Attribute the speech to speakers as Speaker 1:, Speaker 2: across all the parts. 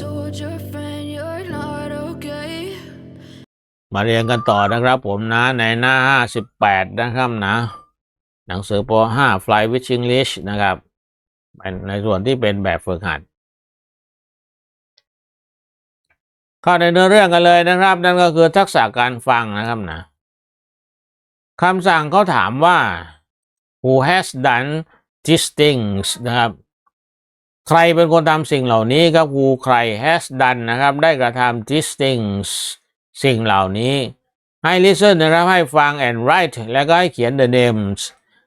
Speaker 1: told your friend you're not okay.
Speaker 2: มาเรียนกันต่อนะครับผมนะในหน้า 58 นะครับนะ หนังสือป .5 Fly with English นะครับเป็นในส่วนที่เป็นแบบฝึกหัดเข้าในเนื้อเรื่องกันเลยนะครับ นั่นก็คือทักษะการฟังนะครับนะคำสั่งเขาถามว่า who has done these things นะครับ ใครเป็นคนทำสิ่งเหล่านี้ครับ who ใคร has done นะครับ ได้กระทำ these things สิ่งเหล่านี้ ให้ listen นะครับ ให้ฟัง and write แล้วก็ให้เขียน the names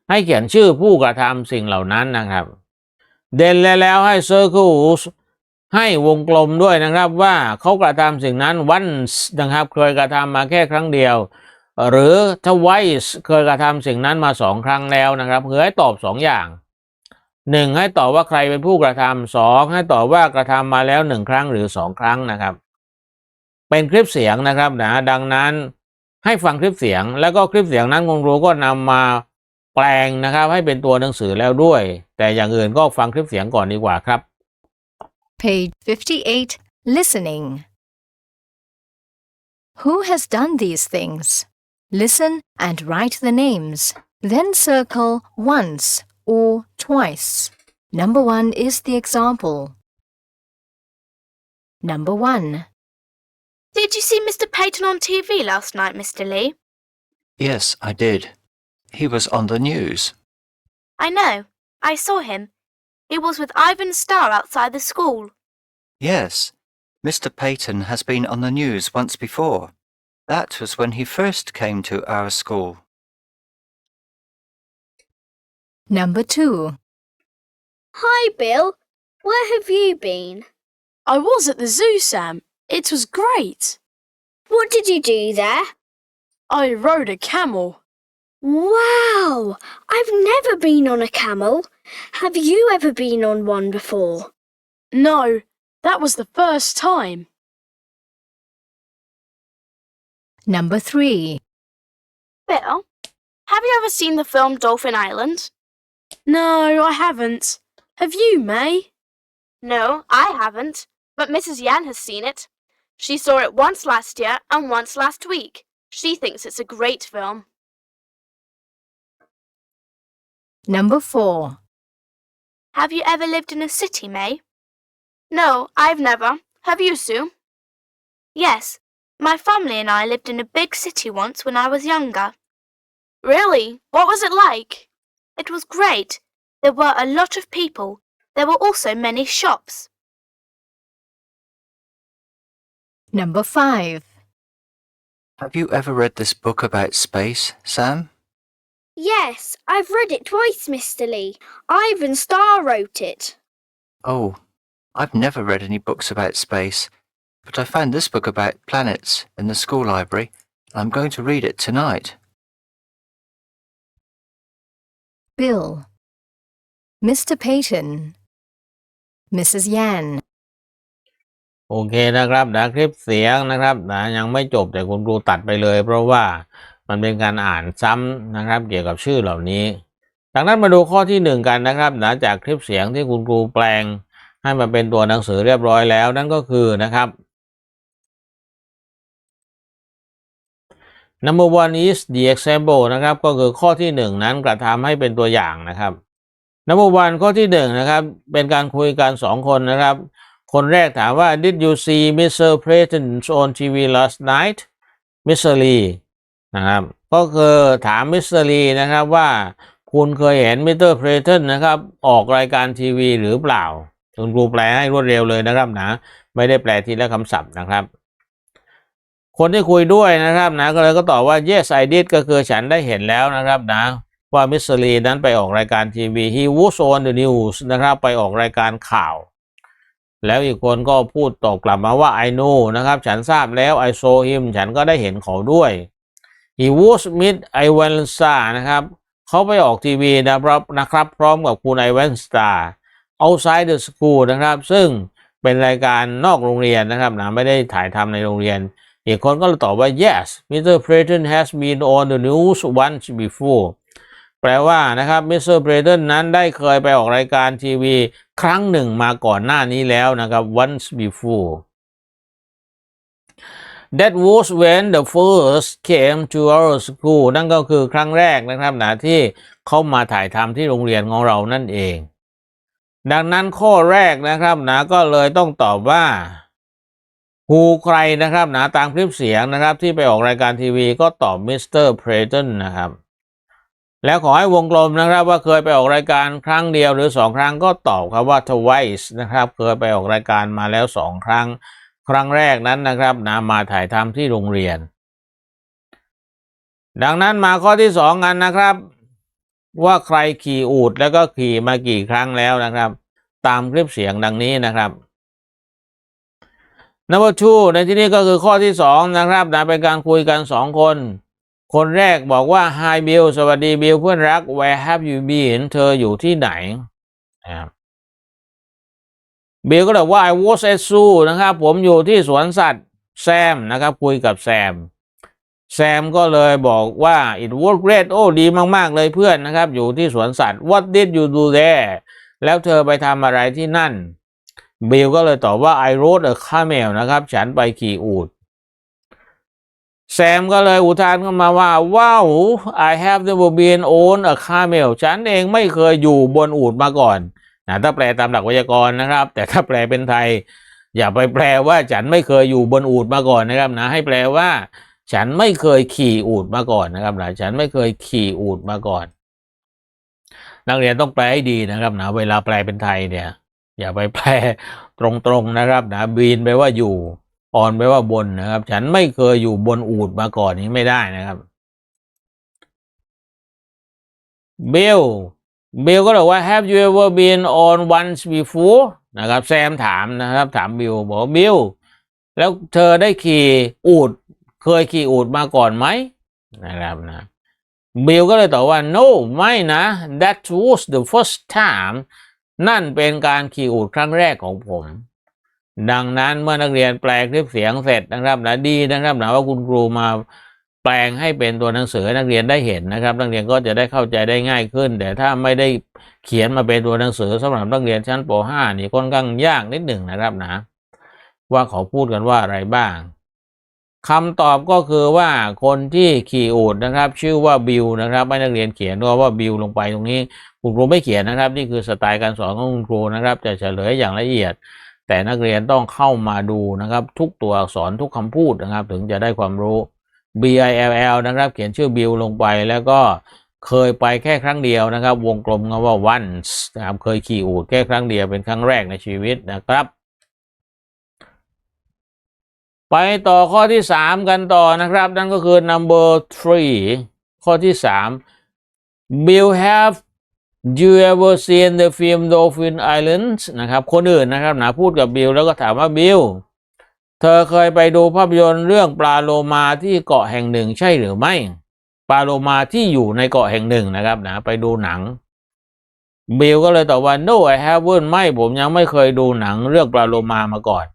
Speaker 2: ให้เขียนชื่อผู้กระทำสิ่งเหล่านั้นนะครับ เด่นแล้วให้ circles ให้วงกลมด้วยนะครับว่าเขากระทำสิ่งนั้น once นะครับเคยกระทำมาแค่ครั้งเดียว หรือถ้า twice เคยกระทำสิ่งนั้นมาสองครั้งแล้วนะครับคือให้ตอบสองอย่าง หนึ่งให้ตอบว่าใครเป็นผู้กระทำสองให้ตอบว่ากระทำมาแล้วหนึ่งครั้งหรือสองครั้งนะครับ เป็นคลิปเสียงนะครับนะดังนั้นให้ฟังคลิปเสียง แล้วก็คลิปเสียงนั้นคุณครูก็นำมาแปลงนะครับ ให้เป็นตัวหนังสือแล้วด้วย แต่อย่างอื่นก็ฟังคลิปเสียงก่อนดีกว่าครับ
Speaker 3: Page 58 Listening. Who has done these things? Listen and write the names. Then circle once or twice. Number one is the example. Number one.
Speaker 4: Did you see Mr. Peyton on TV last night, Mr. Lee?
Speaker 5: Yes, I did. He was on the news.
Speaker 4: I know. I saw him. He was with Ivan Starr outside the school.
Speaker 5: Yes, Mr. Peyton has been on the news once before. That was when he first came to our school.
Speaker 3: Number two.
Speaker 6: Hi, Bill. Where have you been?
Speaker 7: I was at the zoo, Sam. It was great.
Speaker 6: What did you do there?
Speaker 7: I rode a camel.
Speaker 6: Wow! I've never been on a camel. Have you ever been on one before?
Speaker 7: No, that was the first time.
Speaker 3: Number three.
Speaker 4: Bill, have you ever seen the film Dolphin Island?
Speaker 7: No, I haven't. Have you, May?
Speaker 4: No, I haven't. But Mrs. Yan has seen it. She saw it once last year and once last week. She thinks it's a great film.
Speaker 3: Number four.
Speaker 4: Have you ever lived in a city, May? No, I've never. Have you, Sue? Yes, my family and I lived in a big city once when I was younger. Really? What was it like? It was great. There were a lot of people. There were also many shops.
Speaker 3: Number five.
Speaker 5: Have you ever read this book about space, Sam?
Speaker 6: Yes, I've read it twice, Mr. Lee. Ivan Starr wrote it.
Speaker 5: Oh, I've never read any books about space, but I found this book about planets in the school library, I'm going to read it tonight.
Speaker 3: Bill. Mr. Peyton. Mrs. Yan.
Speaker 2: โอเคนะครับนะคลิปเสียงนะครับนะยังไม่จบแต่คุณครูตัดไปเลย เพราะว่ามันเป็นการอ่านซ้ำนะครับ เกี่ยวกับชื่อเหล่านี้จากนั้นมาดูข้อที่หนึ่งกันนะครับนะจากคลิปเสียงที่คุณครูแปลง ให้มาเป็นตัวหนังสือเรียบร้อยแล้วนั่นก็คือนะครับ number one is the example นะครับก็คือข้อที่หนึ่งนั้นกระทำให้เป็นตัวอย่างนะครับ number one ข้อที่หนึ่งนะครับเป็นการคุยกันสองคนนะครับ คนแรกถามว่า did you see Mr. Peyton on TV last night Mr. Lee นะครับก็คือถาม Mr. Lee นะครับว่าคุณเคยเห็น Mr. Peyton นะครับออกรายการทีวีหรือเปล่าคุณครูแปลให้รวดเร็วเลยนะครับนะ ไม่ได้แปลทีละคำศัพท์นะครับ คนที่คุยด้วยนะครับนะก็เลยก็ตอบว่า yes I did ก็คือฉันได้เห็นแล้วนะครับนะว่ามิสลีนั้นไปออกรายการทีวี he was on the news นะครับไปออกรายการข่าว แล้วอีกคนก็พูดตอบกลับมาว่า I know นะครับ ฉันทราบแล้ว I saw him ฉันก็ได้เห็นเขาด้วย he was with Ivan s t a นะครับเขาไปออกทีวีนะครับนะครับ พร้อมกับคุณ Ivan Star outside the school นะครับ ซึ่งเป็นรายการนอกโรงเรียนนะครับนะไม่ได้ถ่ายทำในโรงเรียน อีกคนก็ตอบว่า yes Mr. Peyton has been on the news once before แปลว่านะครับมิสเตอร์เพรเดนนั้นได้เคยไปออกรายการทีวี ครั้งหนึ่งมาก่อนหน้านี้แล้วนะครับ once before That was when the first came to our school นั่นก็คือครั้งแรกนะครับนะที่เขามาถ่ายทำที่โรงเรียนของเรานั่นเอง ดังนั้นข้อแรกนะครับนะก็เลยต้องตอบว่า ฮูใครนะครับนะตามคลิปเสียงนะครับ ที่ไปออกรายการทีวีก็ตอบมิสเตอร์เพรเทนนะครับ แล้วขอให้วงกลมนะครับ ว่าเคยไปออกรายการครั้งเดียวหรือสองครั้งก็ตอบครับว่า twice นะครับ เคยไปออกรายการมาแล้วสองครั้ง ครั้งแรกนั้นนะครับนะมาถ่ายทำที่โรงเรียน ดังนั้นมาข้อที่สองกันนะครับ ว่าใครขี่อูดแล้วก็ขี่มากี่ครั้งแล้วนะครับ ตามคลิปเสียงดังนี้นะครับ number two ในที่นี้ก็คือข้อที่สองนะครับนะเป็นการคุยกันสองคน คนแรกบอกว่า hi Bill สวัสดีบิลเพื่อนรัก where have you been เธออยู่ที่ไหนนะครับบิลก็เลยว่า I was at zoo นะครับ ผมอยู่ที่สวนสัตว์แซมนะครับ คุยกับแซม แซมก็เลยบอกว่า it was great โอ้ดีมาก ๆ เลยเพื่อนนะครับ อยู่ที่สวนสัตว์ what did you do there แล้วเธอไปทำอะไรที่นั่น บิลก็เลยตอบว่า I rode a camel นะครับ ฉันไปขี่อูฐแซมก็เลยอุทานเข้ามาว่า ว้าว I have never been on a camel ฉันเองไม่เคยอยู่บนอูฐมาก่อนนะถ้าแปลตามหลักไวยากรณ์นะครับ แต่ถ้าแปลเป็นไทย อย่าไปแปลว่าฉันไม่เคยอยู่บนอูฐมาก่อนนะครับนะ ให้แปลว่า ฉันไม่เคยขี่อูฐมาก่อนนะครับนะฉันไม่เคยขี่อูฐมาก่อน นักเรียนต้องแปลให้ดีนะครับนะ เวลาแปลเป็นไทยเนี่ย อย่าไปแปลตรงๆนะครับนะบีนไปว่าอยู่อ่อนไปว่าบนนะครับ ฉันไม่เคยอยู่บนอูดมาก่อนนี้ไม่ได้นะครับ เบลเบลก็บอกว่า have you ever been on once before นะครับ แซมถามนะครับ ถามบิลบอกว่าบิลแล้วเธอได้ขี่อูดเคยขี่อูดมาก่อนไหมนะครับนะบิลก็เลยตอบว่า no ไม่นะ that was the first time นั่นเป็นการขี่อูดครั้งแรกของผม ดังนั้นเมื่อนักเรียนแปลคลิปเสียงเสร็จนะครับนะดีนะครับนะว่าคุณครูมาแปลงให้เป็นตัวหนังสือนักเรียนได้เห็นนะครับ นักเรียนก็จะได้เข้าใจได้ง่ายขึ้น แต่ถ้าไม่ได้เขียนมาเป็นตัวหนังสือสำหรับนักเรียนชั้นป .5 นี่ค่อนข้างยากนิดหนึ่งนะครับนะ ว่าขาพูดกันว่าอะไรบ้างคำตอบก็คือว่าคนที่ขี่อูดนะครับ ชื่อว่าบิลนะครับให้นักเรียนเขียนว่าบิลลงไปตรงนี้ คุณครูไม่เขียนนะครับ นี่คือสไตล์การสอนของคุณครูนะครับ จะเฉลยอย่างละเอียด แต่นักเรียนต้องเข้ามาดูนะครับ ทุกตัวอักษรทุกคำพูดนะครับ ถึงจะได้ความรู้ B I L L นะครับ เขียนชื่อบิลลงไปแล้วก็เคยไปแค่ครั้งเดียวนะครับ วงกลมคำว่า once นะครับเคยขี่อูดแค่ครั้งเดียวเป็นครั้งแรกในชีวิตนะครับ ไปต่อข้อที่สามกันต่อนะครับ นั่นก็คือ number three ข้อที่สาม Bill have you ever seen the film Dolphin Islands นะครับ คนอื่นนะครับหนะพูดกับบิลแล้วก็ถามว่าบิลเธอเคยไปดูภาพยนตร์เรื่องปลาโลมาที่เกาะแห่งหนึ่งใช่หรือไม่ ปลาโลมาที่อยู่ในเกาะแห่งหนึ่งนะครับนะไปดูหนัง บิลก็เลยตอบว่า no I haven't ไม่ผมยังไม่เคยดูหนังเรื่องปลาโลมามาก่อน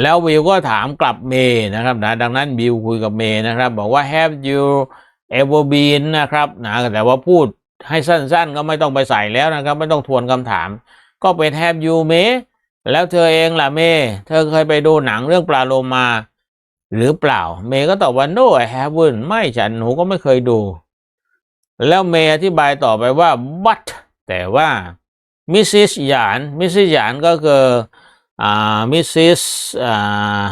Speaker 2: แล้วบิลก็ถามกลับเมย์นะครับนะดังนั้นบิลคุยกับเมย์นะครับ บอกว่า have you ever been นนะครับนะแต่ว่าพูดให้สั้นๆ ก็ไม่ต้องไปใส่แล้วนะครับ ไม่ต้องทวนคำถาม ก็เป็น have you เมแล้วเธอเองล่ะเม เธอเคยไปดูหนังเรื่องปลาโลมา หรือเปล่า เมก็ตอบว่า no I haven't ไม่ฉันหนูก็ไม่เคยดู แล้วเมอธิบายต่อไปว่า but แต่ว่ามิสซิสหยานมิสซิสหยานก็คืออ่ามิสซิสอ่า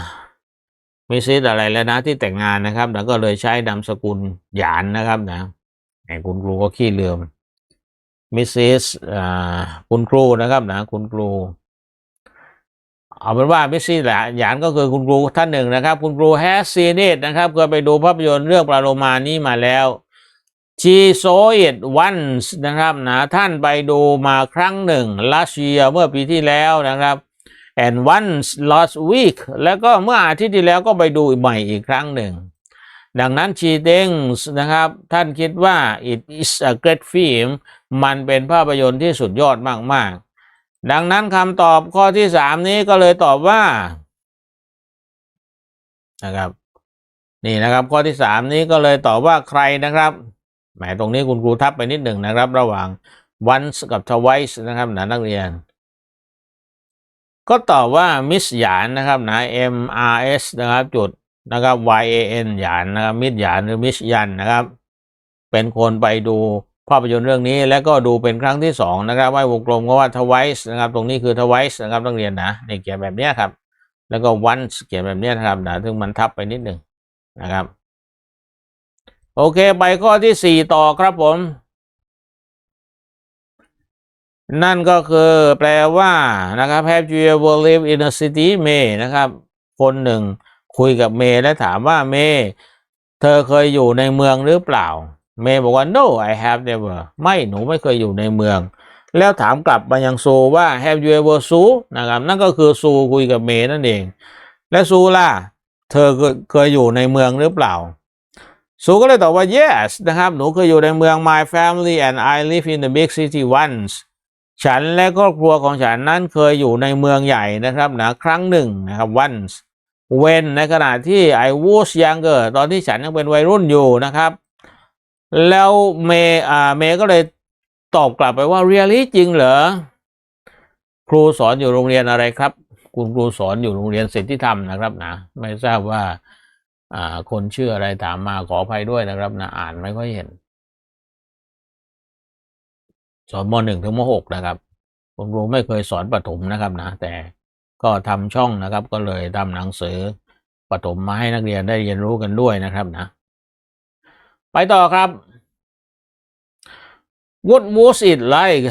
Speaker 2: มิสซิสอะไรแล้วนะที่แต่งงานนะครับ แล้วก็เลยใช้นามสกุลหยานนะครับนะแหมคุณครูก็ขี้เลือมมิสซิสอ่าคุณครูนะครับนะคุณครูเอาเป็นว่ามิสซิสหยานก็คือคุณครูท่านหนึ่งนะครับ คุณครูแฮสซีเนตนะครับเคยไปดูภาพยนตร์เรื่องปลาโลมานี้มาแล้วชีโซเอ็ดวันนะครับนะท่านไปดูมาครั้งหนึ่งลาเชียเมื่อปีที่แล้วนะครับ and once last week แล้วก็เมื่ออาทิตย์ที่แล้วก็ไปดูใหม่อีกครั้งหนึ่ง ดังนั้น she thinks นะครับ ท่านคิดว่า it is a great film มันเป็นภาพยนตร์ที่สุดยอดมาก ๆ ดังนั้นคำตอบข้อที่สามนี้ก็เลยตอบว่านะครับนี่นะครับข้อที่สามนี้ก็เลยตอบว่าใครนะครับแหมตรงนี้คุณครูทับไปนิดหนึ่งนะครับ ระหว่าง once กับ twice นะครับนะนักเรียน ก็ตอบว่ามิสหยานนะครับนะ M R S นะครับจุดนะครับ Y A N หยานนะครับมิสหยานหรือมิสยันนะครับ เป็นคนไปดูภาพยนตร์เรื่องนี้แล้วก็ดูเป็นครั้งที่สองนะครับว่าวงกลมก็ว่า twice นะครับ ตรงนี้คือ twice นะครับนักเรียนนะนี่เขียนแบบนี้ครับ แล้วก็ once เขียนแบบนี้นะครับนะซึ่งมันทับไปนิดหนึ่งนะครับ โอเค ไปข้อที่สี่ต่อครับผม นั่นก็คือแปลว่านะครับ Have you ever lived in a city เมย์นะครับ คนหนึ่งคุยกับเมย์และถามว่าเมย์เธอเคยอยู่ในเมืองหรือเปล่า เมย์บอกว่า no I have never ไม่หนูไม่เคยอยู่ในเมือง แล้วถามกลับมายังซูว่า Have you ever ซูนะครับนั่นก็คือซูคุยกับเมย์นั่นเอง และซูล่ะ เธอเคยเคยอยู่ในเมืองหรือเปล่าซูก็เลยตอบว่า yes นะครับ หนูเคยอยู่ในเมือง my family and I live in the big city once ฉันและครอบครัวของฉันนั้นเคยอยู่ในเมืองใหญ่นะครับนะครั้งหนึ่งนะครับ once when ในขณะที่ I was younger ตอนที่ฉันยังเป็นวัยรุ่นอยู่นะครับ แล้วเมย์อ่าเมย์ก็เลยตอบกลับไปว่า really จริงเหรอครูสอนอยู่โรงเรียนอะไรครับ คุณครูสอนอยู่โรงเรียนสิทธิธรรมนะครับนะไม่ทราบว่า อ่าคนชื่ออะไรถามมาขออภัยด้วยนะครับนะอ่านไม่ค่อยเห็น สอนมหนึ่งถึงมหกนะครับคุณครูไม่เคยสอนประถมนะครับนะแต่ก็ทำช่องนะครับ ก็เลยทำหนังสือประถมมาให้นักเรียนได้เรียนรู้กันด้วยนะครับนะ ไปต่อครับ What was it like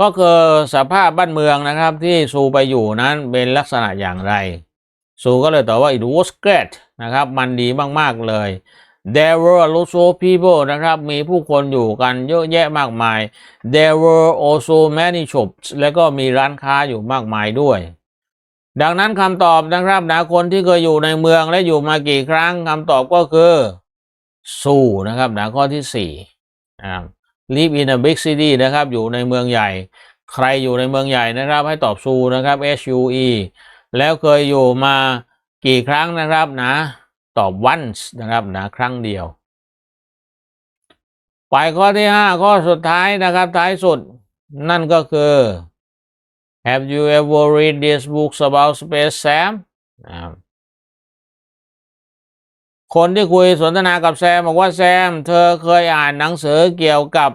Speaker 2: ก็คือสภาพบ้านเมืองนะครับที่ซูไปอยู่นั้นเป็นลักษณะอย่างไรซูก็เลยตอบว่า it was great นะครับ มันดีมาก ๆ เลย there were also people นะครับ มีผู้คนอยู่กันเยอะแยะมากมาย there were also many shops แล้วก็มีร้านค้าอยู่มากมายด้วย ดังนั้นคำตอบนะครับนะคนที่เคยอยู่ในเมืองและอยู่มากี่ครั้งคำตอบก็คือซูนะครับนะข้อที่สี่นะครับ live in a big city นะครับ อยู่ในเมืองใหญ่ ใครอยู่ในเมืองใหญ่นะครับ ให้ตอบซูนะครับ S U E แล้วเคยอยู่มากี่ครั้งนะครับนะ ตอบ once นะครับนะครั้งเดียว ไปข้อที่ห้าข้อสุดท้ายนะครับ ท้ายสุด นั่นก็คือ Have you ever read these books about space Sam นะครับคนที่คุยสนทนากับแซมบอกว่าแซม เธอเคยอ่านหนังสือเกี่ยวกับ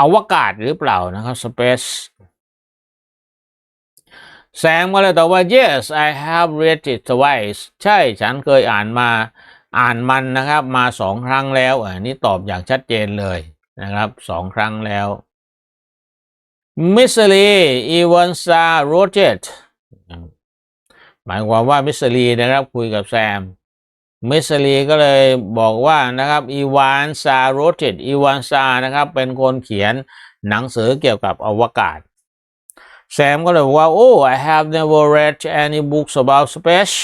Speaker 2: อวกาศหรือเปล่านะครับ space แซมก็เลยตอบว่า yes I have read it twice ใช่ฉันเคยอ่านมาอ่านมันนะครับ มาสองครั้งแล้วอันนี้ตอบอย่างชัดเจนเลยนะครับสองครั้งแล้ว มิสลีอีวานซาโรเจตหมายความว่ามิสลีนะครับคุยกับแซมมิสลีก็เลยบอกว่านะครับอีวานซาโรเจตอีวานซานะครับเป็นคนเขียนหนังสือเกี่ยวกับอวกาศ แซมก็เลยบอกว่า oh I have never read any books about space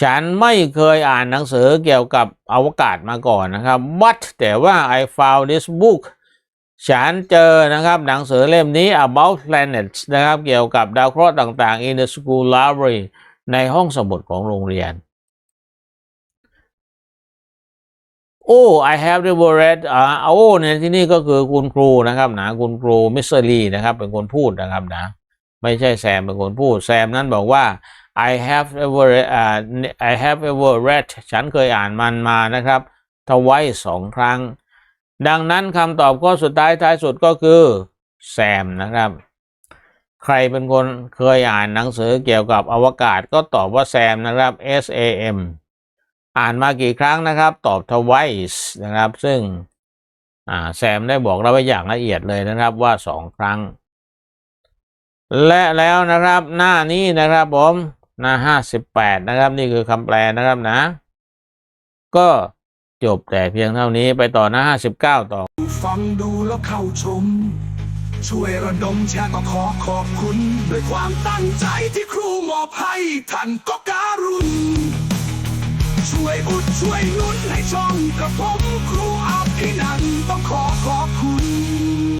Speaker 2: ฉันไม่เคยอ่านหนังสือเกี่ยวกับอวกาศมาก่อนนะครับ but แต่ว่า I found this book ฉันเจอนะครับหนังสือเล่มนี้ about planets นะครับ เกี่ยวกับดาวเคราะห์ต่างๆ in the school library ในห้องสมุดของโรงเรียน โอ้ I have never read อ่าโอ้เนี่ยที่นี่ก็คือคุณครูนะครับนะคุณครูมิสเตอรีนะครับเป็นคนพูดนะครับนะไม่ใช่แซมเป็นคนพูดแซมนั้นบอกว่า I have ever อ่า I have ever read ฉันเคยอ่านมันมานะครับทไว้สองครั้ง ดังนั้นคำตอบข้อสุดท้ายท้ายสุดก็คือแซมนะครับ ใครเป็นคนเคยอ่านหนังสือเกี่ยวกับอวกาศก็ตอบว่าแซมนะครับ S A M อ่านมากี่ครั้งนะครับ ตอบ twice นะครับ ซึ่งแซมได้บอกเราไว้อย่างละเอียดเลยนะครับว่าสองครั้ง และแล้วนะครับหน้านี้นะครับผมหน้าห้าสิบแปดนะครับ นี่คือคำแปลนะครับนะ ก็จบแต่เพียงเท่านี้ไปต่อหน้าห้าสิบเก้าต่อ
Speaker 8: ฟังดูแล้วเข้าชม ช่วยระดมแชร์ก็ขอขอบคุณ ด้วยความตั้งใจที่ครูมอบให้ท่านก็การุณ ช่วยอุดช่วยนุนให้ช่องกระผมครูอาภินันต้องขอขอบคุณ